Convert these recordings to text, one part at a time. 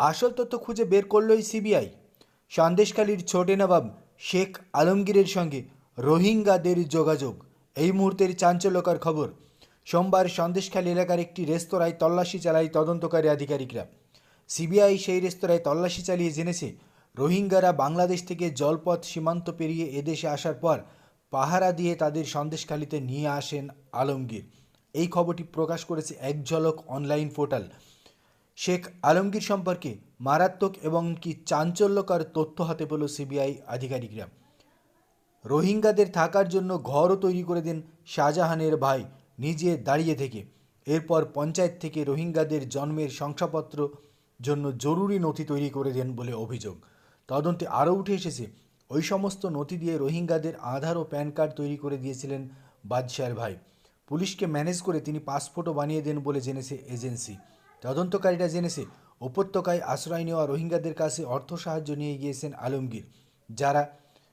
আসল তথ্য খুঁজে বের করলই সিবিআই। সন্দেশখালীর ছোটে নবাব শেখ আলমগীরের সঙ্গে রোহিঙ্গাদের যোগাযোগ। এই মুহূর্তের চাঞ্চল্যকর খবর, সোমবার সন্দেশখালী এলাকার একটি রেস্তোরাঁয় তল্লাশি চালায় তদন্তকারী আধিকারিকরা। সিবিআই সেই রেস্তোরাঁয় তল্লাশি চালিয়ে জেনেছে, রোহিঙ্গারা বাংলাদেশ থেকে জলপথ সীমান্ত পেরিয়ে এদেশে আসার পর পাহারা দিয়ে তাদের সন্দেশখালীতে নিয়ে আসেন আলমগীর। এই খবরটি প্রকাশ করেছে এক ঝলক অনলাইন পোর্টাল। শেখ আলমগীর সম্পর্কে মারাত্মক এবং কি চাঞ্চল্যকর তথ্য হাতে পেল সিবিআই আধিকারিকরা। রোহিঙ্গাদের থাকার জন্য ঘরও তৈরি করে দেন শাহজাহানের ভাই নিজে দাঁড়িয়ে থেকে। এরপর পঞ্চায়েত থেকে রোহিঙ্গাদের জন্মের শংসাপত্র জন্য জরুরি নথি তৈরি করে দেন বলে অভিযোগ। তদন্তে আরও উঠে এসেছে, ওই সমস্ত নথি দিয়ে রোহিঙ্গাদের আধার ও প্যান কার্ড তৈরি করে দিয়েছিলেন বাদশাহের ভাই। পুলিশকে ম্যানেজ করে তিনি পাসপোর্টও বানিয়ে দেন বলে জেনেছে এজেন্সি। তদন্তকারীরা জেনেছে, উপত্যকায় আশ্রয় নেওয়া রোহিঙ্গাদের কাছে অর্থ সাহায্য নিয়ে গিয়েছেন আলমগীর, যারা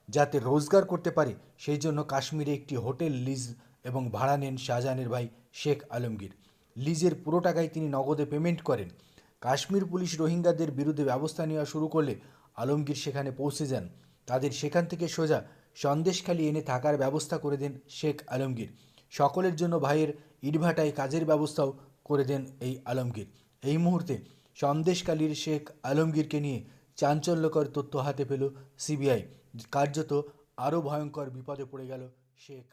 যাতে রোজগার করতে পারে, সেই জন্য কাশ্মীরে একটি হোটেল, লিজ এবং ভাড়া নেন শাহজাহানের ভাই শেখ আলমগীর। লিজের পুরো টাকাই তিনি নগদে পেমেন্ট করেন। কাশ্মীর পুলিশ রোহিঙ্গাদের বিরুদ্ধে ব্যবস্থা নেওয়া শুরু করলে আলমগীর সেখানে পৌঁছে যান। তাদের সেখান থেকে সোজা সন্দেশখালী এনে থাকার ব্যবস্থা করে দেন শেখ আলমগীর। সকলের জন্য ভাইয়ের ইটভাটায় কাজের ব্যবস্থাও করে দেন এই আলমগীর। এই মুহূর্তে সন্দেশকালীর শেখ আলমগীরকে নিয়ে চাঞ্চল্যকর তথ্য হাতে পেল সিবিআই। কার্যত আরও ভয়ঙ্কর বিপদে পড়ে গেল শেখ